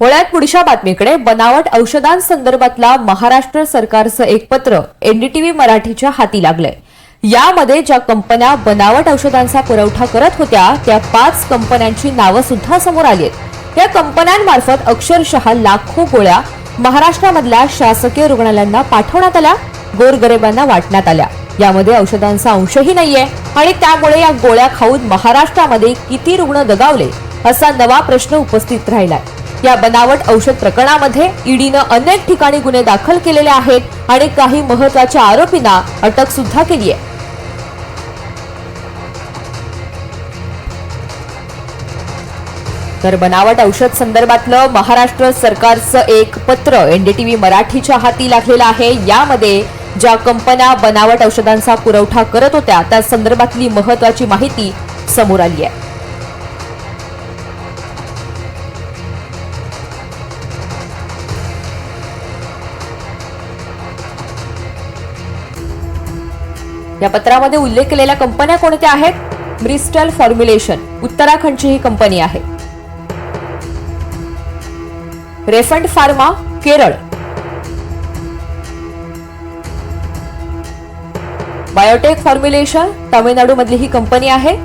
वळ्यात पुढच्या बातमीकडे बनावट औषधांसंदर्भातला महाराष्ट्र सरकारचं एक पत्र एनडीटीव्ही मराठीच्या हाती लागलंय. यामध्ये ज्या कंपन्या बनावट औषधांचा पुरवठा करत होत्या त्या पाच कंपन्यांची नावं सुद्धा समोर आली आहेत. या कंपन्यांमार्फत अक्षरशः लाखो गोळ्या महाराष्ट्रामधल्या शासकीय रुग्णालयांना पाठवण्यात आल्या गोरगरिबांना वाटण्यात आल्या. यामध्ये औषधांचा अंशही नाहीये आणि त्यामुळे या गोळ्या खाऊन महाराष्ट्रामध्ये किती रुग्ण दगावले असा नवा प्रश्न उपस्थित राहिलाय. या बनावट औषध प्रकरणामध्ये ईडीनं अनेक ठिकाणी गुन्हे दाखल केलेले आहेत आणि काही महत्त्वाच्या आरोपींना अटक सुद्धा केली आहे. तर बनावट औषध संदर्भातलं महाराष्ट्र सरकारचं एक पत्र एनडीटीव्ही मराठीच्या हाती लागलेलं आहे. यामध्ये ज्या कंपन्या बनावट औषधांचा पुरवठा करत होत्या त्या संदर्भातली महत्वाची माहिती समोर आली आहे. या पत्रामध्ये उल्लेख केलेल्या कंपन्या कोणत्या आहेत? ब्रिस्टल फॉर्म्युलेशन उत्तराखंडची ही कंपनी आहे. Refund pharma Kerala. Biotech formulation Tamil Nadu मधली ही कंपनी आहे.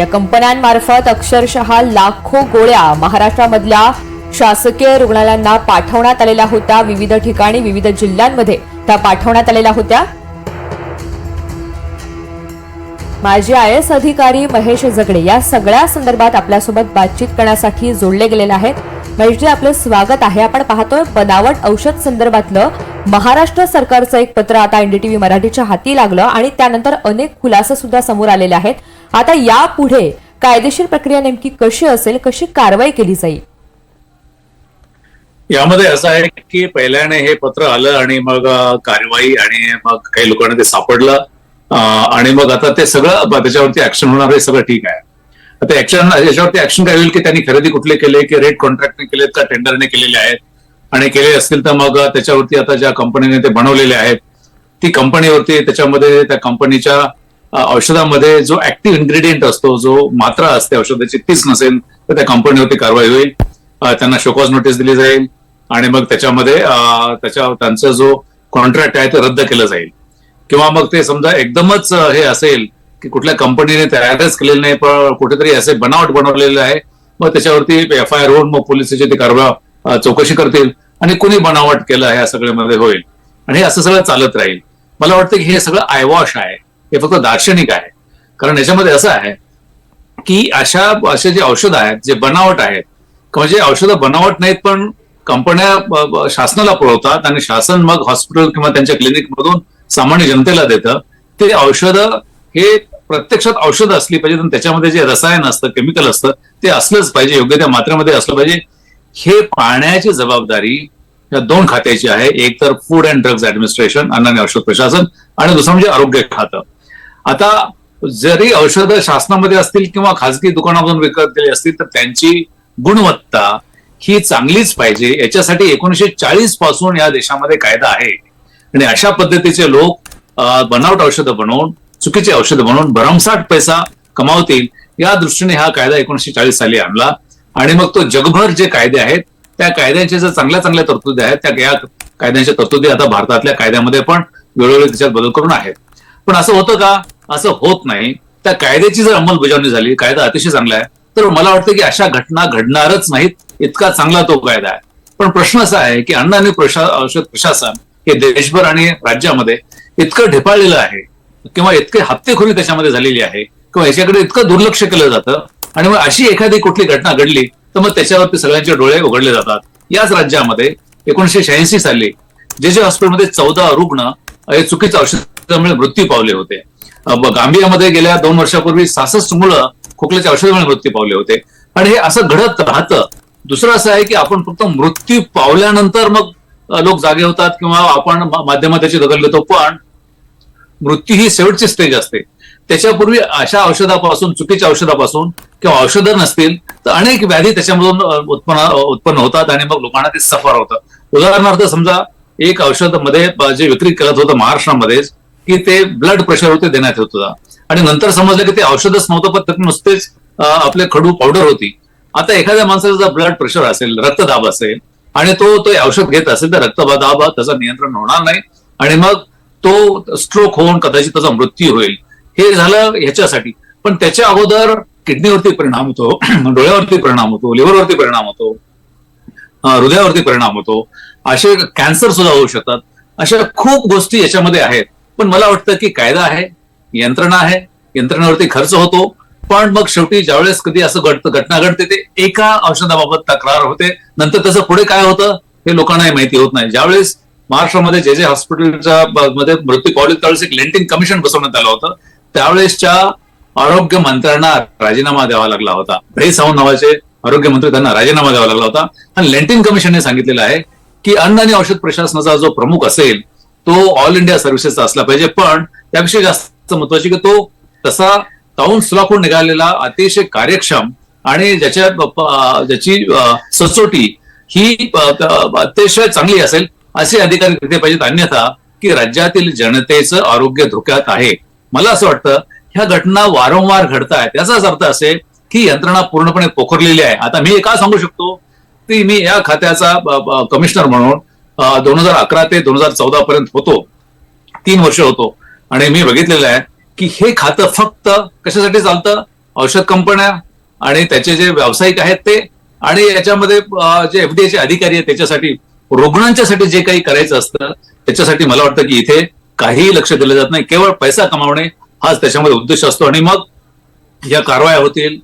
या कंपन्यांमार्फत अक्षरशः लाखो गोळ्या महाराष्ट्रामधल्या शासकीय रुग्णालयांना पाठवण्यात आलेल्या होत्या विविध ठिकाणी विविध जिल्ह्यांमध्ये. त्या पाठवण्यात आलेल्या होत्या. माजी आय एस अधिकारी महेश जगडे या सगळ्या संदर्भात आपल्यासोबत बातचीत करण्यासाठी जोडले गेलेले आहेत. महेशजी आपलं स्वागत आहे. आपण पाहतोय बनावट औषध संदर्भातलं महाराष्ट्र सरकारचं एक पत्र आता एनडीटीव्ही मराठीच्या हाती लागलं आणि त्यानंतर अनेक खुलासे सुद्धा समोर आलेले आहेत. आता यापुढे कायदेशीर प्रक्रिया नेमकी कशी असेल कशी कारवाई केली जाईल? यामध्ये असं आहे की पहिल्याने हे पत्र आलं आणि मग कार्यवाही कारवाई आणि मग काही लोकांना ते सापडलं आणि मग आता ते सगळं त्याच्यावरती ऍक्शन होणार हे सगळं ठीक आहे. आता ऍक्शन याच्यावरती ऍक्शन काय होईल की त्यांनी खरेदी कुठले केले की रेट कॉन्ट्रॅक्टने केलेत का टेंडरने केलेले आहेत आणि केले असतील तर मग त्याच्यावरती आता ज्या कंपनीने ते बनवलेले आहेत ती कंपनीवरती त्याच्यामध्ये त्या कंपनीच्या औषधामध्ये जो ऍक्टिव्ह इन्ग्रेडियंट असतो जो मात्रा असते औषधाची तीच नसेल तर त्या कंपनीवरती कारवाई होईल. त्यांना शोकॉज नोटीस दिली जाईल आणि मग त्याच्यामध्ये त्याच्या त्यांचा जो कॉन्ट्रॅक्ट आहे ते रद्द केलं जाईल. किंवा मग ते समजा एकदमच हे असेल की कुठल्या कंपनीने तयारच केलेलं नाही पण कुठेतरी असे बनावट बनवलेले आहे मग त्याच्यावरती एफ आय आर होऊन मग पोलिसाची ती कारवा चौकशी करतील आणि कुणी बनावट केलं आहे या सगळ्यामध्ये होईल. आणि हे असं सगळं चालत राहील. मला वाटतं की हे सगळं आयवॉश आहे. हे फक्त दार्शनिक आहे. कारण याच्यामध्ये असं आहे की अशा असे जे औषध आहेत जे बनावट आहेत म्हणजे औषधं बनावट नाहीत पण कंपन्या शासनाला पुरवतात आणि शासन मग हॉस्पिटल किंवा त्यांच्या क्लिनिक मधून सामान्य जनतेला देतं. ते औषधं हे प्रत्यक्षात औषधं असली पाहिजे आणि त्याच्यामध्ये जे रसायन असतं केमिकल असतं ते असलंच पाहिजे योग्य त्या मात्रेमध्ये असलं पाहिजे. हे पाहण्याची जबाबदारी या दोन खात्याची आहे. एक तर फूड अँड ड्रग्ज ऍडमिनिस्ट्रेशन अन्न आणि औषध प्रशासन आणि दुसरं म्हणजे आरोग्य खातं. आता जरी औषधं शासनामध्ये असतील किंवा खाजगी दुकानामधून विकत गेली असतील तर त्यांची गुणवत्ता ही चांगलीच पाहिजे. याच्यासाठी एकोणीशे चाळीसपासून या देशामध्ये कायदा आहे. आणि अशा पद्धतीचे लोक बनावट औषधं बनवून चुकीचे औषधं बनवून भरमसाठ पैसा कमावतील या दृष्टीने हा कायदा एकोणीशे चाळीस साली आणला. आणि मग तो जगभर जे कायदे आहेत त्या कायद्यांच्या ज्या चांगल्या चांगल्या तरतुदी आहेत त्या या कायद्यांच्या तरतुदी आता भारतातल्या कायद्यामध्ये पण वेळोवेळी त्याच्यात बदल करून आहेत. पण असं होतं का? असं होत नाही. त्या कायद्याची जर अंमलबजावणी झाली कायदा अतिशय चांगला आहे. तर मला वाटतं की अशा घटना घडणारच नाहीत. इतका चांगला तो कायदा आहे. पण प्रश्न असा आहे की अन्न आणि प्रशा औषध प्रशासन हे देशभर आणि राज्यामध्ये इतकं ढेपाळलेलं आहे किंवा इतके हत्तेखोरी त्याच्यामध्ये झालेली आहे किंवा याच्याकडे इतकं दुर्लक्ष केलं जातं आणि मग अशी एखादी कुठली घटना घडली तर मग त्याच्यावरती सगळ्यांचे डोळे उघडले जातात. याच राज्यामध्ये एकोणीशे शहाऐंशी साली जे जे हॉस्पिटलमध्ये चौदा रुग्ण हे चुकीच्या औषधामुळे मृत्यू पावले होते. गांबियामध्ये गेल्या दोन वर्षापूर्वी सहासष्ट मुलं खोकल्याचे औषधामुळे मृत्यू पावले होते. आणि हे असं घडत राहतं. दुसरं असं आहे की आपण फक्त मृत्यू पावल्यानंतर मग लोक जागे होतात किंवा आपण माध्यमात त्याची दखल घेतो पण मृत्यू ही शेवटची स्टेज असते. त्याच्यापूर्वी अशा औषधापासून चुकीच्या औषधापासून किंवा औषधं नसतील तर अनेक व्याधी त्याच्यामधून उत्पन्न उत्पन्न होतात आणि मग लोकांना ते सफर होतं. उदाहरणार्थ समजा एक औषधमध्ये जे विक्री करत होतं महाराष्ट्रामध्येच की ते ब्लड प्रेशरवरती देण्यात येत होता. आणि नंतर समजलं की ते औषधच नव्हतं पण त्यात नुसतेच आपले खडू पावडर होती. आता एखाद्या माणसाचा जर ब्लड प्रेशर असेल रक्तदाब असेल आणि तो तो औषध घेत असेल तर रक्तदाब त्याचं नियंत्रण होणार नाही. आणि मग तो स्ट्रोक होऊन कदाचित त्याचा मृत्यू होईल. हे झालं ह्याच्यासाठी. पण त्याच्या अगोदर किडनीवरती परिणाम होतो डोळ्यावरती परिणाम होतो लिव्हरवरती परिणाम होतो हृदयावरती परिणाम होतो. असे कॅन्सर सुद्धा होऊ शकतात. अशा खूप गोष्टी याच्यामध्ये आहेत. पण मला वाटतं की कायदा आहे यंत्रणा आहे यंत्रणावरती खर्च होतो. पण मग शेवटी ज्यावेळेस कधी असं घडतं घटना घडते ते एका औषधाबाबत तक्रार होते. नंतर त्याचं पुढे काय होतं हे लोकांनाही माहिती होत नाही. ज्यावेळेस महाराष्ट्रामध्ये जे जे हॉस्पिटलच्या मध्ये मृत्यू पावले त्यावेळेस एक लेंटिंग कमिशन बसवण्यात आलं होतं. त्यावेळेसच्या आरोग्य मंत्र्यांना राजीनामा द्यावा लागला होता. रे सावंत नावाचे आरोग्य मंत्री त्यांना राजीनामा द्यावा लागला होता. आणि लेंटिंग कमिशनने सांगितलेलं आहे की अन्न आणि औषध प्रशासनाचा जो प्रमुख असेल तो ऑल इंडिया सर्व्हिसेसचा असला पाहिजे. पण त्यापेक्षा जास्त महत्वाची की तो? तसा ताऊन सुलाखून निघालेला अतिशय कार्यक्षम आणि ज्याच्या ज्याची सचोटी ही अतिशय चांगली असेल असे अधिकारी घेतले पाहिजेत. अन्यथा की राज्यातील जनतेचं आरोग्य धोक्यात आहे. मला असं वाटतं ह्या घटना वारंवार घडतायत. याचाच अर्थ असेल की यंत्रणा पूर्णपणे पोखरलेली आहे. आता मी का सांगू शकतो? की मी या खात्याचा कमिशनर म्हणून दोन हजार अकरा ते दोन हजार चौदा पर्यंत होतो. तीन वर्ष होतो. आणि मी बघितलेलं आहे की हे खातं फक्त कशासाठी चालतं? औषध कंपन्या आणि त्याचे जे व्यावसायिक आहेत ते आणि याच्यामध्ये जे एफडीएचे अधिकारी आहेत त्याच्यासाठी रुग्णांच्यासाठी जे काही करायचं असतं त्याच्यासाठी मला वाटतं की इथे काहीही लक्ष दिलं जात नाही. केवळ पैसा कमावणे हाच त्याच्यामध्ये उद्देश असतो. आणि मग या कारवाया होतील.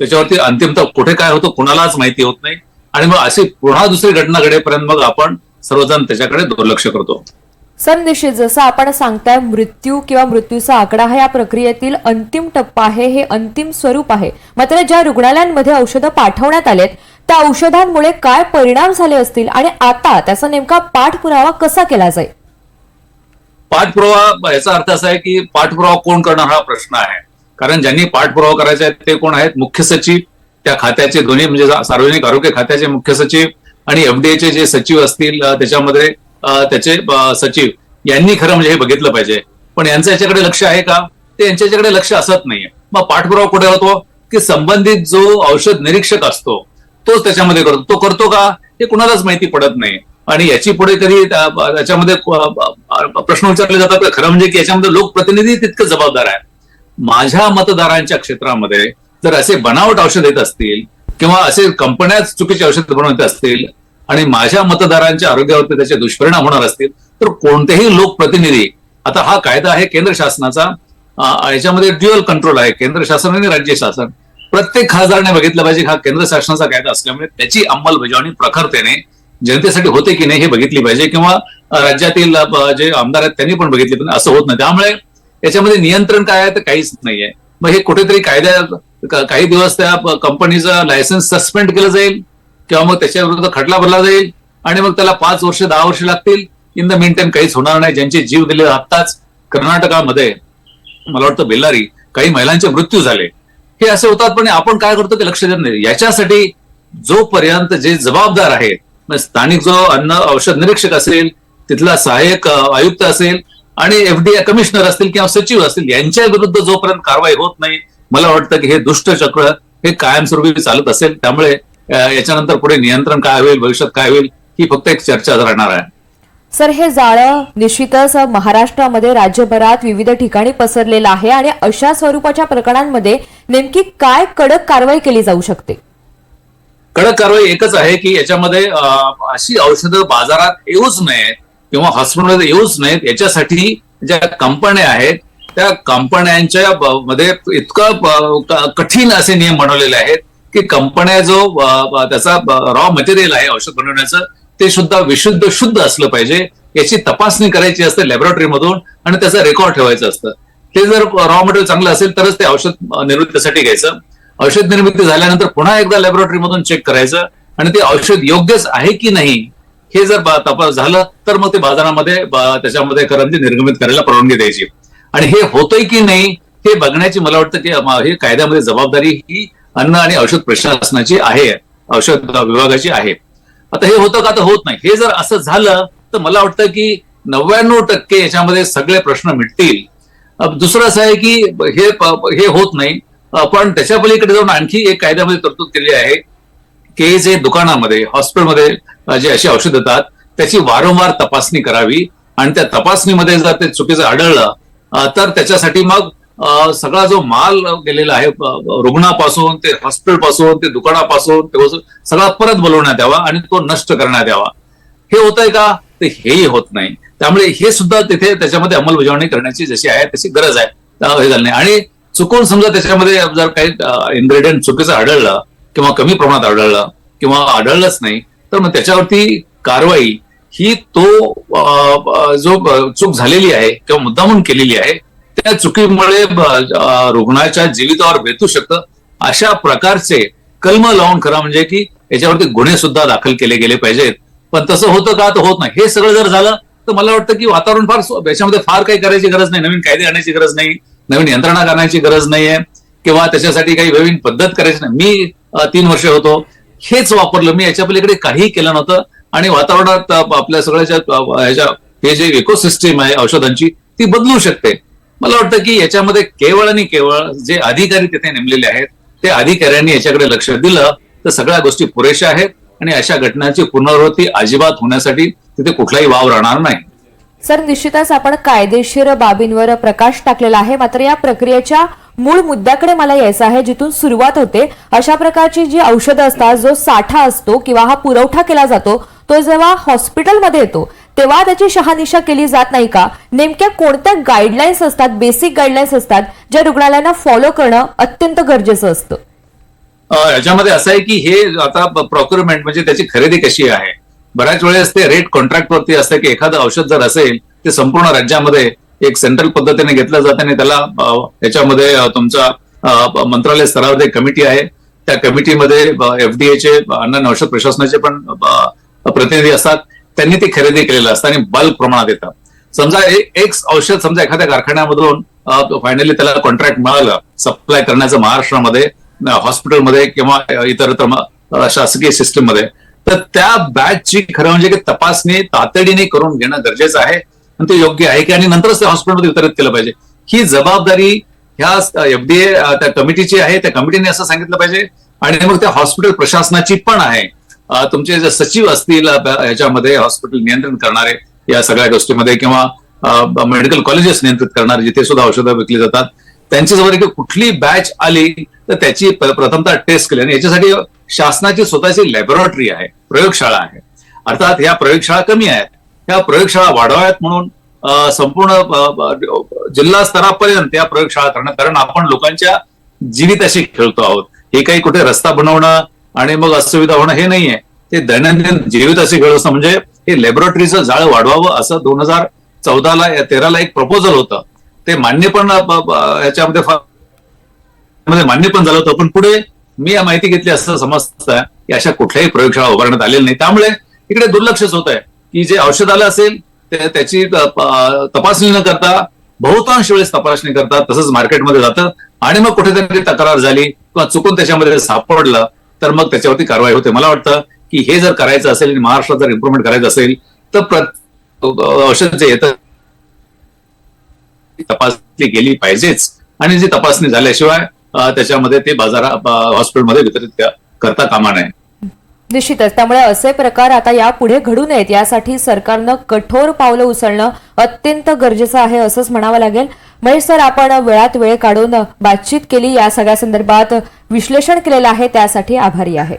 त्याच्यावरती अंतिमतः कुठे काय होतं कुणालाच माहिती होत नाही. आणि मग अशी पुन्हा दुसरी घटना घडेपर्यंत मग आपण सर्वजण त्याच्याकडे दुर्लक्ष करतो. सर जसं आपण सांगताय मृत्यू किंवा मृत्यूचा आकडा हा या प्रक्रियेतील अंतिम टप्पा आहे हे अंतिम स्वरूप आहे. मात्र ज्या रुग्णालयांमध्ये औषधं पाठवण्यात आलेत त्या औषधांमुळे काय परिणाम झाले असतील आणि आता त्याचा नेमका पाठपुरावा कसा केला जाईल? पाठपुरावा याचा अर्थ असा आहे की पाठपुरावा कोण करणार हा प्रश्न आहे. कारण ज्यांनी पाठपुरावा करायचा आहे ते कोण आहेत? मुख्य सचिव त्या खात्याचे दोन्ही म्हणजे सार्वजनिक आरोग्य खात्याचे मुख्य सचिव आणि एफडीएचे जे सचिव असतील त्याच्यामध्ये त्याचे सचिव यांनी खरं म्हणजे हे बघितलं पाहिजे. पण यांचं याच्याकडे लक्ष आहे का? ते यांच्याकडे लक्ष असत नाहीये. मग पाठपुरावा कुठे होतो? की संबंधित जो औषध निरीक्षक असतो तोच त्याच्यामध्ये करतो. तो करतो का? हे कुणालाच माहिती पडत नाही. आणि याची पुढे तरी त्याच्यामध्ये प्रश्न विचारले जातात खरं म्हणजे की याच्यामध्ये लोकप्रतिनिधी तितकं जबाबदार आहे. माझ्या मतदारांच्या क्षेत्रामध्ये जर असे बनावट औषध येत असतील किंवा असे कंपन्याच चुकीचे औषध बनवत असतील आणि माझ्या मतदारांच्या आरोग्यावरती त्याचे दुष्परिणाम होणार असतील तर कोणतेही लोकप्रतिनिधी आता हा कायदा आहे केंद्र शासनाचा याच्यामध्ये ड्युअल कंट्रोल आहे केंद्र शासन आणि राज्य शासन. प्रत्येक खासदाराने बघितलं पाहिजे हा केंद्र शासनाचा कायदा असल्यामुळे त्याची अंमलबजावणी प्रखरतेने जनतेसाठी होते की नाही हे बघितली पाहिजे किंवा राज्यातील जे आमदार आहेत त्यांनी पण बघितली पण असं होत नाही. त्यामुळे याच्यामध्ये नियंत्रण काय आहे तर काहीच नाहीये. मग हे कुठेतरी कायद्यात काही दिवस त्या कंपनीचा कंपनीचं लायसन्स सस्पेंड केलं जाईल. किंवा मग त्याच्या विरुद्ध खटला भरला जाईल आणि मग त्याला पाच वर्ष दहा वर्ष लागतील. इन द मेन टाइम काहीच होणार नाही. ज्यांचे जीव दिले आत्ताच कर्नाटकामध्ये मला वाटतं बेल्लारी काही महिलांचे मृत्यू झाले. हे असे होतात पण आपण काय करतो की लक्ष देत नाही. याच्यासाठी जोपर्यंत जे जबाबदार आहेत म्हणजे स्थानिक जो अन्न औषध निरीक्षक असेल तिथला सहाय्यक आयुक्त असेल आणि एफडीए कमिशनर असतील किंवा सचिव असतील यांच्या विरुद्ध जोपर्यंत कारवाई होत नाही मला वाटतं की हे दुष्ट चक्र हे कायमस्वरूपी चालत असेल. त्यामुळे याच्यानंतर पुढे नियंत्रण काय होईल भविष्यात काय होईल ही फक्त एक चर्चा राहणार आहे. सर हे जाळं निश्चितच महाराष्ट्रामध्ये राज्यभरात विविध ठिकाणी पसरलेलं आहे आणि अशा स्वरूपाच्या प्रकरणांमध्ये नेमकी काय कडक कारवाई केली जाऊ शकते? कडक कारवाई एकच आहे की याच्यामध्ये अशी औषधं बाजारात येऊच नयेत किंवा हॉस्पिटलमध्ये येऊच नयेत याच्यासाठी ज्या कंपन्या आहेत त्या कंपन्यांच्या मध्ये इतकं कठीण असे नियम बनवलेले आहेत की कंपन्या जो त्याचा रॉ मटेरियल आहे औषध बनवण्याचं ते सुद्धा विशुद्ध शुद्ध असलं पाहिजे. याची तपासणी करायची असते लॅबोरेटरीमधून आणि त्याचा रेकॉर्ड ठेवायचं असतं. ते जर रॉ मटेरियल चांगलं असेल तरच ते औषध निर्मितीसाठी घ्यायचं. औषध निर्मिती झाल्यानंतर पुन्हा एकदा लॅबोरेटरीमधून चेक करायचं आणि ते औषध योग्यच आहे की नाही हे जर तपास झालं तर मग ते बाजारामध्ये त्याच्यामध्ये करंजी निर्गमित करायला परवानगी द्यायची. आणि हे होतंय की नाही हे बघण्याची मला वाटतं की हे कायद्यामध्ये जबाबदारी ही अन्न आणि औषध प्रशासनाची आहे औषध विभागाची आहे. आता हे होतं का? तर होत नाही. हे जर असं झालं तर मला वाटतं की नव्याण्णव टक्के याच्यामध्ये सगळे प्रश्न मिटतील. दुसरं असं आहे की हे हे होत नाही. पण त्याच्या पलीकडे जाऊन आणखी एक कायद्यामध्ये तरतूद केली आहे की जे दुकानामध्ये हॉस्पिटलमध्ये जे अशी औषध देतात त्याची वारंवार तपासणी करावी. आणि त्या तपासणीमध्ये जर ते चुकीचं आढळलं तर त्याच्यासाठी मग सगळा जो माल गेलेला आहे रुग्णापासून ते हॉस्पिटलपासून ते दुकानापासून ते सगळा परत बोलवण्यात यावा आणि तो नष्ट करण्यात यावा. हे होत आहे का? ते हेही होत नाही. त्यामुळे हे सुद्धा तिथे त्याच्यामध्ये अंमलबजावणी करण्याची जशी आहे तशी गरज आहे. हे झालं नाही. आणि चुकून समजा त्याच्यामध्ये जर काही इन्ग्रेडियंट चुकीचं आढळलं किंवा कमी प्रमाणात आढळलं किंवा आढळलंच नाही तर मग त्याच्यावरती कारवाई ही तो जो चूक झालेली आहे किंवा मुद्दामून केलेली आहे या चुकीमुळे रुग्णाच्या जीवितावर बेतू शकतं. अशा प्रकारचे कलम लावून खरं म्हणजे की याच्यावरती गुन्हे सुद्धा दाखल केले गेले पाहिजेत. पण तसं होतं का? तर होत नाही. हे सगळं जर झालं तर मला वाटतं की वातावरण फार याच्यामध्ये फार काही करायची गरज नाही. नवीन कायदे आणायची गरज नाही. नवीन यंत्रणा करण्याची गरज नाहीये. किंवा त्याच्यासाठी काही नवीन पद्धत करायची नाही. मी तीन वर्ष होतो. हेच वापरलं. मी याच्या पलीकडे काहीही केलं नव्हतं. आणि वातावरणात आपल्या सगळ्याच्या ह्याच्या हे जे इकोसिस्टीम आहे औषधांची ती बदलू शकते. मला वाटतं की याच्यामध्ये केवळ आणि केवळ जे अधिकारी तिथे नेमलेले आहेत ते अधिकाऱ्यांनी याच्याकडे लक्ष दिलं तर सगळ्या गोष्टी पुरेशा आहेत आणि अशा घटनांची पुनरावृत्ती अजिबात होण्यासाठी तिथे कुठलाही वाव राहणार नाही. सर निश्चितच आपण कायदेशीर बाबींवर प्रकाश टाकलेला आहे. मात्र या प्रक्रियेच्या मूळ मुद्द्याकडे मला यायचं आहे जिथून सुरुवात होते. अशा प्रकारची जी औषधं असतात जो साठा असतो किंवा हा पुरवठा केला जातो तो जेव्हा हॉस्पिटलमध्ये येतो तेव्हा त्याची शहानिशा केली जात नाही का? नेमक्या कोणत्या गाईडलाईन्स असतात बेसिक गाईडलाईन्स असतात ज्या रुग्णालयांना फॉलो करणं अत्यंत गरजेचं असतं? याच्यामध्ये असं आहे की हे आता प्रोक्युरमेंट म्हणजे त्याची खरेदी कशी आहे? बऱ्याच वेळेस ते रेट कॉन्ट्रॅक्ट वरती असतं की एखादं औषध जर असेल ते संपूर्ण राज्यामध्ये एक सेंट्रल पद्धतीने घेतलं जातं आणि त्याला याच्यामध्ये तुमचा मंत्रालय स्तरावर एक कमिटी आहे. त्या कमिटीमध्ये एफडीएचे अन्न औषध प्रशासनाचे पण प्रतिनिधी असतात. त्यांनी ते खरेदी केलेलं असतं आणि बल्क प्रमाणात येतं. समजा एक औषध समजा एखाद्या कारखान्यामधून फायनली त्याला कॉन्ट्रॅक्ट मिळालं सप्लाय करण्याचं महाराष्ट्रामध्ये हॉस्पिटलमध्ये किंवा इतर शासकीय सिस्टीममध्ये तर त्या बॅचची खरं म्हणजे की तपासणी तातडीने करून घेणं गरजेचं आहे आणि ते योग्य आहे की आणि नंतरच ते हॉस्पिटलमध्ये वितरित केलं पाहिजे. ही जबाबदारी ह्या एफडीए त्या कमिटीची आहे त्या कमिटीने असं सांगितलं पाहिजे आणि मग त्या हॉस्पिटल प्रशासनाची पण आहे. तुमचे जे सचिव असतील याच्यामध्ये हॉस्पिटल नियंत्रण करणारे या सगळ्या गोष्टीमध्ये किंवा मेडिकल कॉलेजेस नियंत्रित करणारे जिथे सुद्धा औषधं विकली जातात त्यांची की कुठली बॅच आली तर त्याची प- प्रथमतः टेस्ट केली. आणि याच्यासाठी शासनाची स्वतःची लॅबोरेटरी आहे प्रयोगशाळा आहे. अर्थात ह्या प्रयोगशाळा कमी आहेत. ह्या प्रयोगशाळा वाढवाव्यात म्हणून संपूर्ण जिल्हा स्तरापर्यंत या प्रयोगशाळा करणं कारण आपण लोकांच्या जीविताशी खेळतो आहोत. हे काही कुठे रस्ता बनवणं आणि मग असुविधा होणं हे नाहीये. ते दैनंदिन जीविताशी खेळ असणं म्हणजे हे लॅबोरेटरीचं जाळ वाढवावं असं दोन हजार चौदाला तेराला एक प्रपोजल होतं. ते मान्य पण याच्यामध्ये फार म्हणजे मान्य पण झालं होतं. पण पुढे मी या माहिती घेतली असं समजतं की अशा कुठल्याही प्रयोगशाळा उभारण्यात आलेल्या नाही. त्यामुळे इकडे दुर्लक्षच होत आहे की जे औषध आलं असेल ते त्याची तपासणी न करता बहुतांश वेळेस तपासणी करतात तसंच मार्केटमध्ये जातं. आणि मग कुठेतरी तक्रार झाली किंवा चुकून त्याच्यामध्ये सापडलं. तर मग त्याच्यावरती कारवाई होते. मला वाटतं की हे जर करायचं असेल आणि महाराष्ट्रात जर इम्प्रुव्हमेंट करायचं असेल तर प्रत औषध जे येतं तपासली गेली पाहिजेच. आणि जी तपासणी झाल्याशिवाय त्याच्यामध्ये ते बाजारा हॉस्पिटलमध्ये वितरित करता कामा नये. निश्चितच. त्यामुळे असे प्रकार आता यापुढे घडू नयेत. यासाठी सरकारनं कठोर पावलं उचलणं अत्यंत गरजेचं आहे असंच म्हणावं लागेल. महेश सर आपण वेळात वेळ काढून बातचीत केली. या सगळ्या संदर्भात विश्लेषण केलेलं आहे. त्यासाठी आभारी आहे.